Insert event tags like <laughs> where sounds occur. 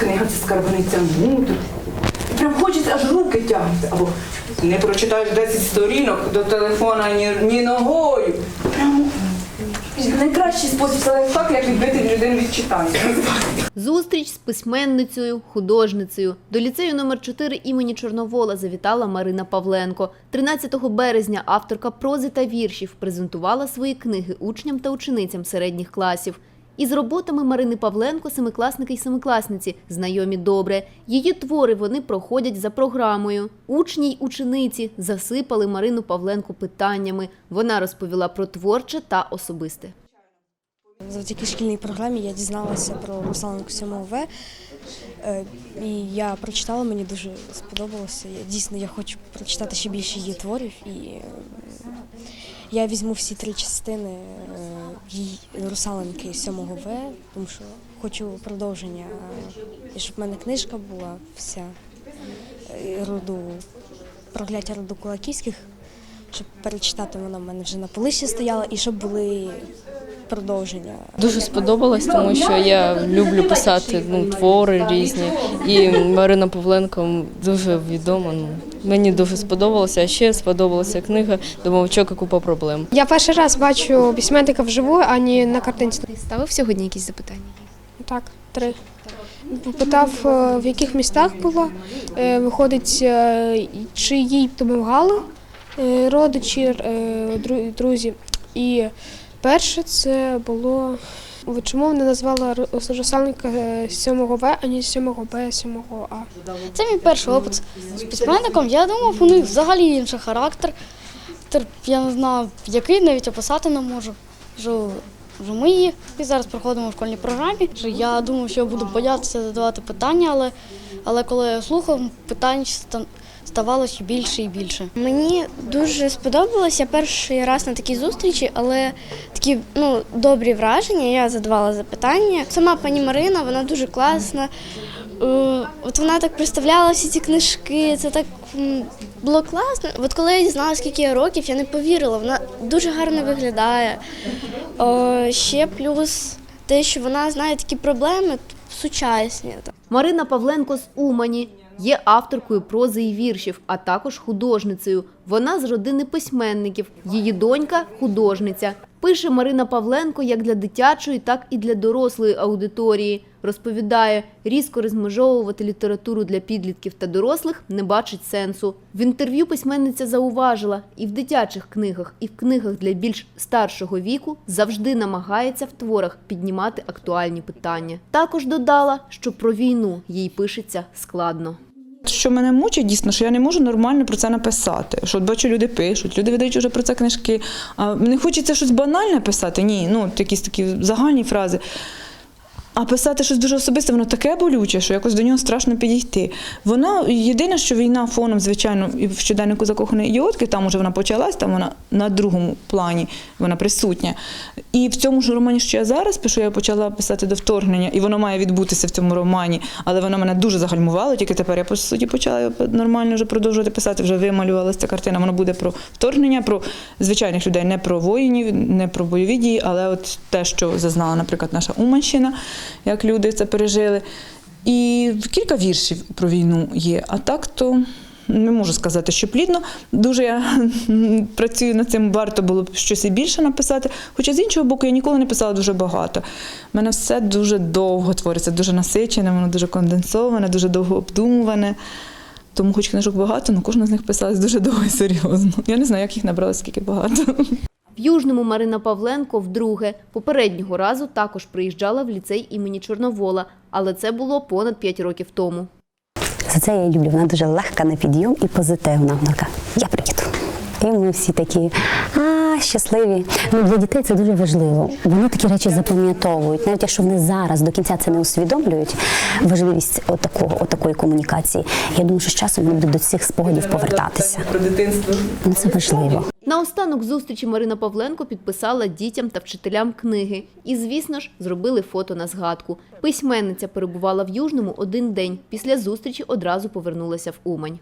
книга це скарбниця мудрості. Прям хочеться аж руки тягнути. Або не прочитаєш 10 сторінок до телефона ні, ні ногою. Прямо найкращий спосіб це лайфхак, як відбити людину від читання. Зустріч з письменницею, художницею. До ліцею номер 4 імені Чорновола завітала Марина Павленко. 13 березня авторка прози та віршів презентувала свої книги учням та ученицям середніх класів. Із роботами Марини Павленко семикласники й семикласниці знайомі добре. Її твори вони проходять за програмою. Учні й учениці засипали Марину Павленко питаннями. Вона розповіла про творче та особисте. Завдяки шкільній програмі я дізналася про Русланку 7 В. Е, І я прочитала, мені дуже сподобалося. Дійсно, я хочу прочитати ще більше її творів. І я візьму всі три частини е, Русаленки 7 В, тому що хочу продовження, е, і щоб в мене книжка була вся е, роду прокляття роду Кулаківських, щоб перечитати вона в мене вже на поличці стояла, і щоб були продовження. Дуже сподобалось, тому що я люблю писати ну, твори різні. І Марина Павленко дуже відома. Ну, мені дуже сподобалося. А ще сподобалася книга Домовичок і купа проблем. Я перший раз бачу письменника вживу, а не на картинці. Ставив сьогодні якісь запитання? Так, три. Попитав, е, в яких містах була, е, виходить, е, чи їй допомагали родичі, друзі. І перше це було, чому вона назвала Русалника 7 В, а не 7 Б, 7 А. Це мій перший опит з письменником. Я думав, у них взагалі інший характер. Я не знаю, який навіть описати не можу. Вже ми її і зараз проходимо в школьній програмі. Я думав, що я буду боятися задавати питання, але, але коли я слухав, питань ста- ставало ще більше і більше. Мені дуже сподобалося перший раз на такій зустрічі, але такі ну, добрі враження. Я задавала запитання. Сама пані Марина, вона дуже класна. Е, От вона так представляла всі ці книжки, це так було класно. От коли я дізналася, скільки років, я не повірила. Вона дуже гарно виглядає. О, ще плюс те, що вона знає такі проблеми сучасні. Марина Павленко з Умані є авторкою прози і віршів, а також художницею. Вона з родини письменників. Її донька художниця. Пише Марина Павленко як для дитячої, так і для дорослої аудиторії. Розповідає, різко розмежовувати літературу для підлітків та дорослих не бачить сенсу. В інтерв'ю письменниця зауважила, і в дитячих книгах, і в книгах для більш старшого віку завжди намагається в творах піднімати актуальні питання. Також додала, що про війну їй пишеться складно. Що мене мучить дійсно, що я не можу нормально про це написати. Що от бачу, люди пишуть, люди видають вже про це книжки. А мені хочеться щось банальне писати. Ні, ну якісь такі загальні фрази. А писати щось дуже особисте, воно таке болюче, що якось до нього страшно підійти. Вона єдине, що війна фоном, звичайно, і в щоденнику закоханої йотки, там уже вона почалась, там вона на другому плані, вона присутня. І в цьому ж романі, що я зараз пишу, я почала писати до вторгнення, і воно має відбутися в цьому романі, але воно мене дуже загальмувало. Тільки тепер я по суті почала нормально вже продовжувати писати. Вже вималювалася ця картина. Воно буде про вторгнення, про звичайних людей, не про воїнів, не про бойові дії, але от те, що зазнала, наприклад, наша Уманщина, як люди це пережили. І кілька віршів про війну є. А так то не можу сказати, що плідно. Дуже я <laughs> працюю над цим, варто було б щось і більше написати. Хоча з іншого боку, я ніколи не писала дуже багато. У мене все дуже довго твориться, дуже насичене, воно дуже конденсоване, дуже довго обдумуване. Тому, хоч книжок багато, але кожна з них писалась дуже довго і серйозно. Я не знаю, як їх набрали, скільки багато. <laughs> В Южному Марина Павленко вдруге. Попереднього разу також приїжджала в ліцей імені Чорновола, але це було понад 5 років тому. За це я її люблю. Вона дуже легка на підйом і позитивна. Вона така, я приїду. І ми всі такі а, щасливі. Ну, для дітей це дуже важливо. Вони такі речі запам'ятовують. Навіть якщо вони зараз до кінця це не усвідомлюють, важливість отакого, отакої комунікації. Я думаю, що з часом вони будуть до цих спогадів повертатися. Про дитинство. Ну, Це важливо. Наостанок зустрічі Марина Павленко підписала дітям та вчителям книги. І, звісно ж, зробили фото на згадку. Письменниця перебувала в Южному один день. Після зустрічі одразу повернулася в Умань.